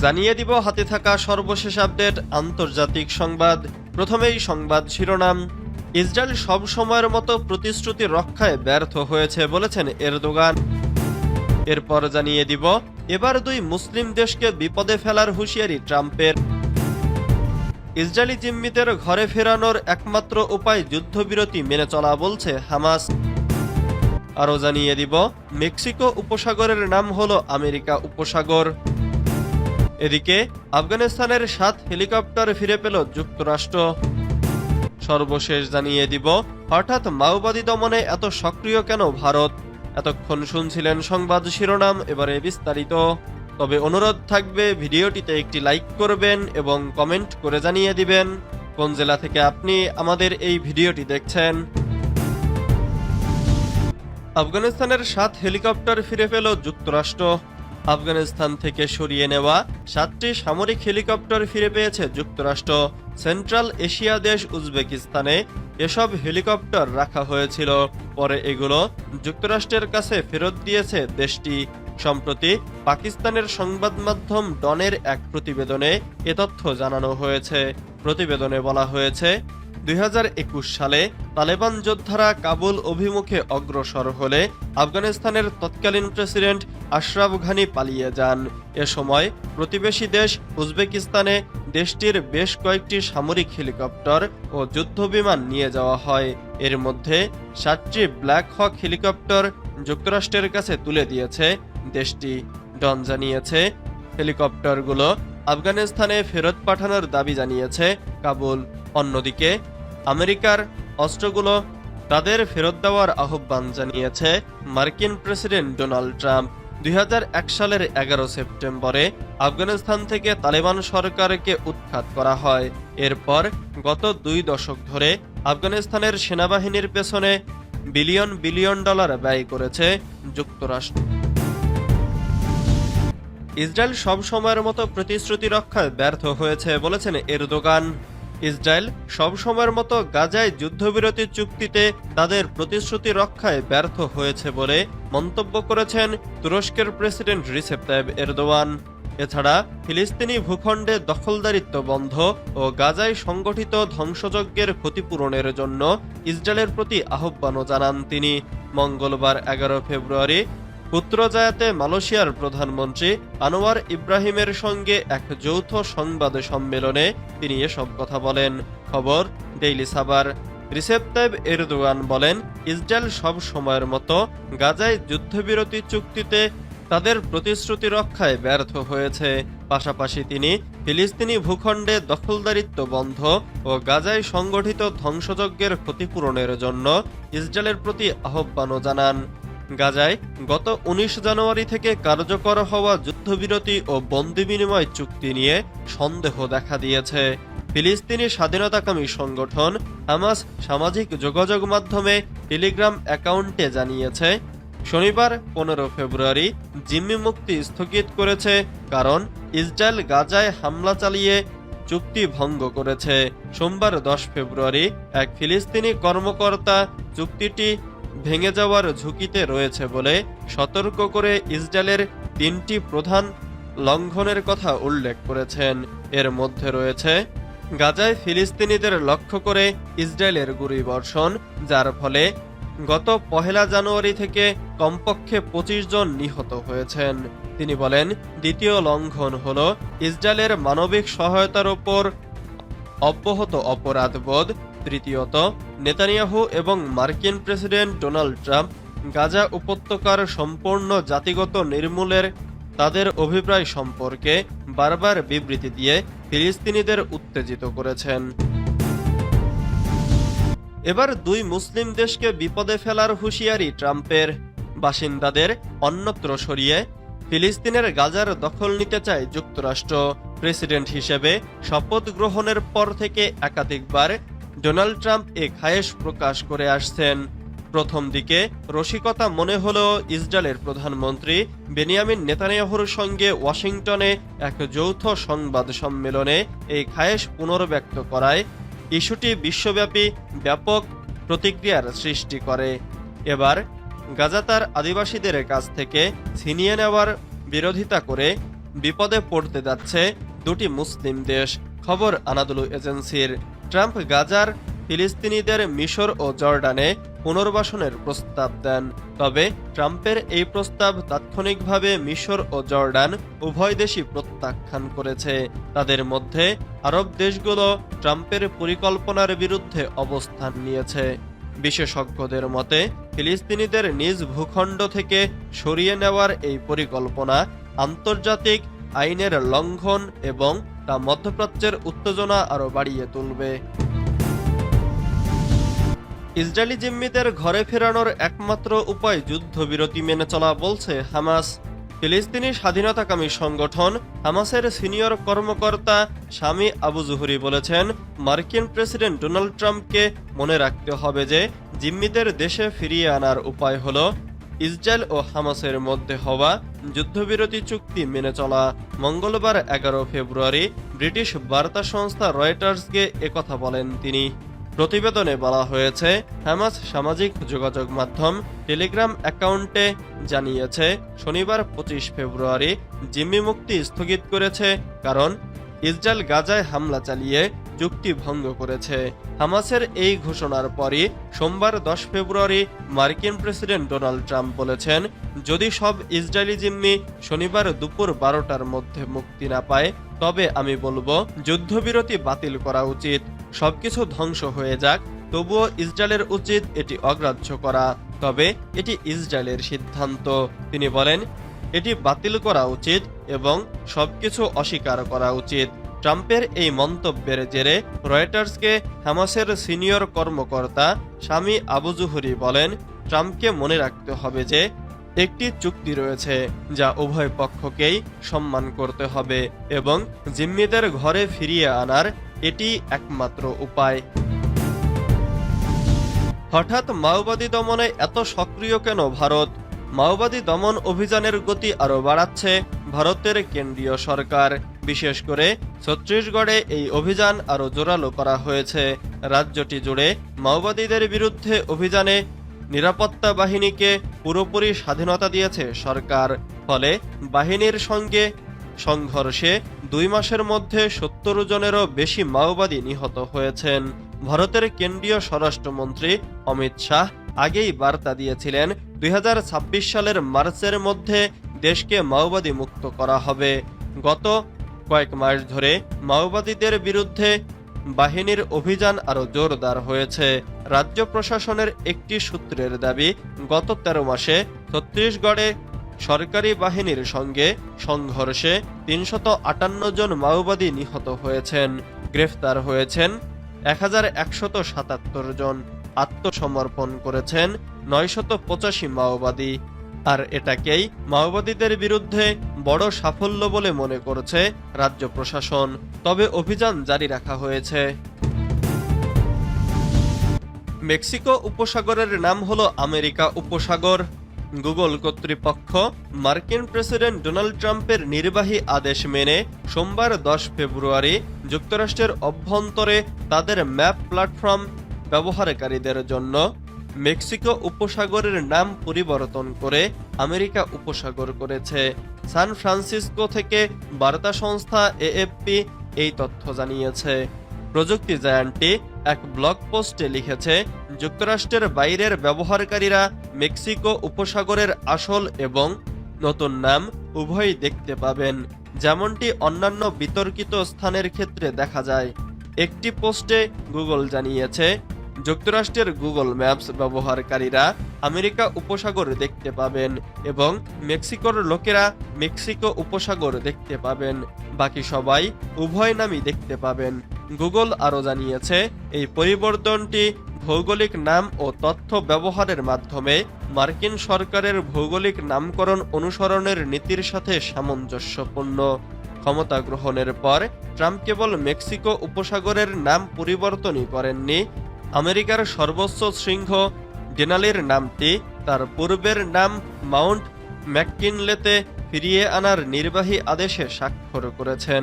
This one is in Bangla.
জানিয়ে দিব হাতে থাকা সর্বশেষ আপডেট, আন্তর্জাতিক সংবাদ। প্রথমেই সংবাদ শিরোনাম। ইসরায়েল সব সময়ের মতো প্রতিশ্রুতি রক্ষায় ব্যর্থ হয়েছে বলেছেন এরদোগান। এরপর জানিয়ে দিব, এবার দুই মুসলিম দেশকে বিপদে ফেলার হুঁশিয়ারি ট্রাম্পের। ইসরায়েলি জিম্মিদের ঘরে ফেরানোর একমাত্র উপায় যুদ্ধবিরতি মেনে চলা বলছে হামাস। আরও জানিয়ে দিব, মেক্সিকো উপসাগরের নাম হলো আমেরিকা উপসাগর। এদিকে আফগানিস্তানের সাত হেলিকপ্টার ফিরে পেল যুক্তরাষ্ট্র। সর্বশেষ জানিয়ে দিব, হঠাৎ মাওবাদী দমনে এত সক্রিয় কেন ভারত? এতক্ষণ শুনছিলেন সংবাদ শিরোনাম, এবারে বিস্তারিত। তবে অনুরোধ থাকবে, ভিডিওটিতে একটি লাইক করবেন এবং কমেন্ট করে জানিয়ে দিবেন কোন জেলা থেকে আপনি আমাদের এই ভিডিওটি দেখছেন। আফগানিস্তানের সাত হেলিকপ্টার ফিরে পেল যুক্তরাষ্ট্র। আফগানিস্তান থেকে সরিয়ে নেওয়া সাতটি সামরিক হেলিকপ্টার ফিরে পেয়েছে যুক্তরাষ্ট্র। সেন্ট্রাল এশিয়া দেশ উজবেকিস্তানে এসব হেলিকপ্টার রাখা হয়েছিল। পরে এগুলো যুক্তরাষ্ট্রের কাছে ফেরত দিয়েছে দেশটি। সম্প্রতি পাকিস্তানের সংবাদ মাধ্যম ডনের এক প্রতিবেদনে এ তথ্য জানানো হয়েছে। প্রতিবেদনে বলা হয়েছে দুই হাজার একুশ সালে তালেবান যোদ্ধারা কাবুল অভিমুখে অগ্রসর হলে আফগানিস্তানের তৎকালীন প্রেসিডেন্ট আশরাফ ঘানি পালিয়ে যান। এ সময় প্রতিবেশী দেশ উজবেকিস্তানে দেশটির বেশ কয়েকটি সামরিক হেলিকপ্টার ও যুদ্ধবিমান নিয়ে যাওয়া হয়। এর মধ্যে সাতটি ব্ল্যাক হক হেলিকপ্টার যুক্তরাষ্ট্রের কাছে তুলে দিয়েছে দেশটি। ডন জানিয়েছে, হেলিকপ্টারগুলো আফগানিস্তানে ফেরত পাঠানোর দাবি জানিয়েছে কাবুল। অন্যদিকে আমেরিকার অস্ত্রগুলো তাদের ফেরত দেওয়ার আহ্বান জানিয়েছে মার্কিন প্রেসিডেন্ট ডোনাল্ড ট্রাম্প। দুই হাজার এক সালের এগারো সেপ্টেম্বরে আফগানিস্তান থেকে তালেবান সরকারকে উৎখাত করা হয়। এরপর গত দুই দশক ধরে আফগানিস্তানের সেনাবাহিনীর পেছনে বিলিয়ন বিলিয়ন ডলার ব্যয় করেছে যুক্তরাষ্ট্র। ইসরায়েল সব সময়ের মতো প্রতিশ্রুতি রক্ষায় ব্যর্থ হয়েছে বলেছেন এরদোগান। ইসরায়েল সবসময়ের মতো গাজায় যুদ্ধবিরতি চুক্তিতে তাদের প্রতিশ্রুতি রক্ষায় ব্যর্থ হয়েছে বলে মন্তব্য করেছেন তুরস্কের প্রেসিডেন্ট রিসেপ তাইব এরদোয়ান। এছাড়া ফিলিস্তিনি ভূখণ্ডে দখলদারিত্ব বন্ধ ও গাজায় সংগঠিত ধ্বংসযজ্ঞের ক্ষতিপূরণের জন্য ইসরায়েলের প্রতি আহ্বানও জানান তিনি। মঙ্গলবার এগারো ফেব্রুয়ারি পুত্রজায়াতে মালয়েশিয়ার প্রধানমন্ত্রী আনোয়ার ইব্রাহিমের সঙ্গে এক যৌথ সংবাদ সম্মেলনে তিনি এসব কথা বলেন। খবর, Daily Sabah Recep Tayyip Erdogan বলেন, ইসরায়েল সব সময়ের মতো গাজায় যুদ্ধবিরতি চুক্তিতে তাদের প্রতিশ্রুতি রক্ষায় ব্যর্থ হয়েছে। পাশাপাশি তিনি ফিলিস্তিনি ভূখণ্ডে দখলদারিত্ব বন্ধ ও গাজায় সংগঠিত ধ্বংসযজ্ঞের ক্ষতিপূরণের জন্য ইসরায়েলের প্রতি আহ্বানও জানান। গাজায় গত উনিশ জানুয়ারি থেকে কার্যকর হওয়া যুদ্ধবিরতি ও বন্দি বিনিময় চুক্তি নিয়ে সন্দেহ দেখা দিয়েছে। ফিলিস্তিনি স্বাধীনতাকামী সংগঠন হামাস সামাজিক যোগাযোগ মাধ্যমে টেলিগ্রাম অ্যাকাউন্টে জানিয়েছে, শনিবার পনেরো ফেব্রুয়ারি জিম্মি মুক্তি স্থগিত করেছে কারণ ইসরায়েল গাজায় হামলা চালিয়ে চুক্তি ভঙ্গ করেছে। সোমবার দশ ফেব্রুয়ারি এক ফিলিস্তিনি কর্মকর্তা চুক্তিটি ভেঙে যাওয়ার ঝুঁকিতে রয়েছে বলে সতর্ক করে ইসরায়েলের তিনটি প্রধান লঙ্ঘনের কথা উল্লেখ করেছেন। এর মধ্যে রয়েছে গাজায় ফিলিস্তিনিদের লক্ষ্য করে ইসরায়েলের গুলি বর্ষণ, যার ফলে গত পহেলা জানুয়ারি থেকে কমপক্ষে পঁচিশ জন নিহত হয়েছেন। তিনি বলেন, দ্বিতীয় লঙ্ঘন হল ইসরায়েলের মানবিক সহায়তার ওপর অব্যাহত অপরাধবোধ তৃতীয়ত, নেতানিয়াহু এবং মার্কিন প্রেসিডেন্ট ডোনাল্ড ট্রাম্প গাজা উপত্যকার সম্পূর্ণ জাতিগত নির্মূলের তাদের অভিপ্রায় সম্পর্কে বারবার বিবৃতি দিয়ে ফিলিস্তিনিদের উত্তেজিত করেছেন। এবার দুই মুসলিম দেশকে বিপদে ফেলার হুঁশিয়ারি ট্রাম্পের। বাসিন্দাদের অন্যত্র সরিয়ে ফিলিস্তিনের গাজার দখল নিতে চায় যুক্তরাষ্ট্র। প্রেসিডেন্ট হিসেবে শপথ গ্রহণের পর থেকে একাধিকবার ডোনাল্ড ট্রাম্প এ খায়েশ প্রকাশ করে আসছেন। প্রথম দিকে রসিকতা মনে হলেও ইসরায়েলের প্রধানমন্ত্রী বেনিয়ামিন নেতানিয়াহুর সঙ্গে ওয়াশিংটনে এক যৌথ সংবাদ সম্মেলনে এই খায়েশ পুনর্ব্যক্ত করায় ইস্যুটি বিশ্বব্যাপী ব্যাপক প্রতিক্রিয়ার সৃষ্টি করে। এবার গাজা তার আদিবাসীদের কাছ থেকে ছিনিয়ে নেওয়ার বিরোধিতা করে বিপদে পড়তে যাচ্ছে দুটি মুসলিম দেশ, খবর আনাদুলু এজেন্সির। ট্রাম্প গাজার ফিলিস্তিনিদের মিশর ও জর্ডানে পুনর্বাসনের প্রস্তাব দেন। তবে ট্রাম্পের এই প্রস্তাব তাৎক্ষণিকভাবে মিশর ও জর্ডান উভয় দেশই প্রত্যাখ্যান করেছে। তাদের মধ্যে আরব দেশগুলো ট্রাম্পের পরিকল্পনার বিরুদ্ধে অবস্থান নিয়েছে। বিশেষজ্ঞদের মতে, ফিলিস্তিনিদের নিজ ভূখণ্ড থেকে সরিয়ে নেওয়ার এই পরিকল্পনা আন্তর্জাতিক আইনের লঙ্ঘন এবং তা মধ্যপ্রাচ্যের উত্তেজনা আরও বাড়িয়ে তুলবে। ইসরায়েলি জিম্মিদের ঘরে ফেরানোর একমাত্র উপায় যুদ্ধবিরতি মেনে চলা বলছে হামাস। ফিলিস্তিনি স্বাধীনতাকামী সংগঠন হামাসের সিনিয়র কর্মকর্তা স্বামী আবু জুহুরি বলেছেন, মার্কিন প্রেসিডেন্ট ডোনাল্ড ট্রাম্পকে মনে রাখতে হবে যে, জিম্মিদের দেশে ফিরিয়ে আনার উপায় হল ইসরায়েল ও হামাসের মধ্যে হওয়া যুদ্ধবিরতি চুক্তি মেনে চলা মঙ্গলবার এগারো ফেব্রুয়ারি ব্রিটিশ বার্তা সংস্থা রয়টার্সকে একথা বলেন তিনি। প্রতিবেদনে বলা হয়েছে, হামাস সামাজিক যোগাযোগ মাধ্যম টেলিগ্রাম অ্যাকাউন্টে জানিয়েছে, শনিবার পঁচিশ ফেব্রুয়ারি জিম্মি মুক্তি স্থগিত করেছে কারণ ইসরায়েল গাজায় হামলা চালিয়ে চুক্তি ভঙ্গ করেছে। হামাসের এই ঘোষণার পরই সোমবার দশ ফেব্রুয়ারি মার্কিন প্রেসিডেন্ট ডোনাল্ড ট্রাম্প বলেছেন, যদি সব ইসরায়েলি জিম্মি শনিবার দুপুর বারোটার মধ্যে মুক্তি না পায়, তবে আমি বলব যুদ্ধবিরতি বাতিল করা উচিত। সবকিছু ধ্বংস হয়ে যাক, তবুও ইসরায়েলের উচিত এটি অগ্রাহ্য করা। তবে এটি ইসরায়েলের সিদ্ধান্ত। তিনি বলেন, এটি বাতিল করা উচিত এবং সবকিছু অস্বীকার করা উচিত। ট্রাম্পের এই মন্তব্যের জেরে রয়টার্সকে হামাসের সিনিয়র কর্মকর্তা স্বামী আবু জুহুরি বলেন, ট্রাম্পকে মনে রাখতে হবে যে, একটি চুক্তি রয়েছে যা উভয় পক্ষকেই সম্মান করতে হবে এবং জিম্মিদের ঘরে ফিরিয়ে আনার এটি একমাত্র উপায়। হঠাৎ মাওবাদী দমনে এত সক্রিয় কেন ভারত? মাওবাদী দমন অভিযানের গতি আরও বাড়াচ্ছে ভারতের কেন্দ্রীয় সরকার। বিশেষ করে ছত্তিশগড়ে এই অভিযান আরও জোরালো করা হয়েছে। রাজ্যটি জুড়ে মাওবাদীদের বিরুদ্ধে অভিযানে নিরাপত্তা বাহিনীকে পুরোপুরি স্বাধীনতা দিয়েছে সরকার। ফলে বাহিনীর সঙ্গে সংঘর্ষে দুই মাসের মধ্যে সত্তর জনেরও বেশি মাওবাদী নিহত হয়েছেন। ভারতের কেন্দ্রীয় স্বরাষ্ট্রমন্ত্রী অমিত শাহ আগেই বার্তা দিয়েছিলেন, দুই হাজার ছাব্বিশ সালের মার্চের মধ্যে দেশকে মাওবাদী মুক্ত করা হবে। গত কয়েক মাস ধরে মাওবাদীদের বিরুদ্ধে বাহিনীর অভিযান আরও জোরদার হয়েছে। রাজ্য প্রশাসনের একটি সূত্রের দাবি, গত তেরো মাসে ছত্তিশগড়ে সরকারি বাহিনীর সঙ্গে সংঘর্ষে তিনশত আটান্ন জন মাওবাদী নিহত হয়েছেন। গ্রেফতার হয়েছেন এক হাজার একশত সাতাত্তর জন। আত্মসমর্পণ করেছেন নয়শত পঁচাশি মাওবাদী। আর এটাকেই মাওবাদীদের বিরুদ্ধে বড় সাফল্য বলে মনে করছে রাজ্য প্রশাসন। তবে অভিযান জারি রাখা হয়েছে। মেক্সিকো উপসাগরের নাম হলো আমেরিকা উপসাগর। গুগল কর্তৃপক্ষ মার্কিন প্রেসিডেন্ট ডোনাল্ড ট্রাম্পের নির্বাহী আদেশ মেনে সোমবার দশ ফেব্রুয়ারি যুক্তরাষ্ট্রের অভ্যন্তরে তাদের ম্যাপ প্ল্যাটফর্ম ব্যবহারকারীদের জন্য মেক্সিকো উপসাগরের নাম পরিবর্তন করে আমেরিকা উপসাগর করেছে। সান ফ্রান্সিসকো থেকে বার্তা সংস্থা এএফপি এই তথ্য জানিয়েছে। প্রযুক্তি জায়ান্টটি এক ব্লগ পোস্টে লিখেছে, যুক্তরাষ্ট্রের বাইরের ব্যবহারকারীরা মেক্সিকো উপসাগরের আসল এবং নতুন নাম উভয়ই দেখতে পাবেন, যেমনটি অন্যান্য বিতর্কিত স্থানের ক্ষেত্রে দেখা যায়। একটি পোস্টে গুগল জানিয়েছে যুক্তরাষ্ট্রের গুগল ম্যাপস ব্যবহারকারীরা আমেরিকা উপসাগর দেখতে পাবেন এবং মেক্সিকোর লোকেরা মেক্সিকো উপসাগর দেখতে পাবেন। বাকি সবাই উভয় নামই দেখতে পাবেন। গুগল আরও জানিয়েছে, এই পরিবর্তনটি ভৌগোলিক নাম ও তথ্য ব্যবহারের মাধ্যমে মার্কিন সরকারের ভৌগোলিক নামকরণ অনুসরণের নীতির সাথে সামঞ্জস্যপূর্ণ। ক্ষমতা গ্রহণের পর ট্রাম্প কেবল মেক্সিকো উপসাগরের নাম পরিবর্তনই করেননি আমেরিকার সর্বোচ্চ শৃঙ্গ ডেনালির নামটি তার পূর্বের নাম মাউন্ট ম্যাককিনলেতে ফিরিয়ে আনার নির্বাহী আদেশে স্বাক্ষর করেছেন।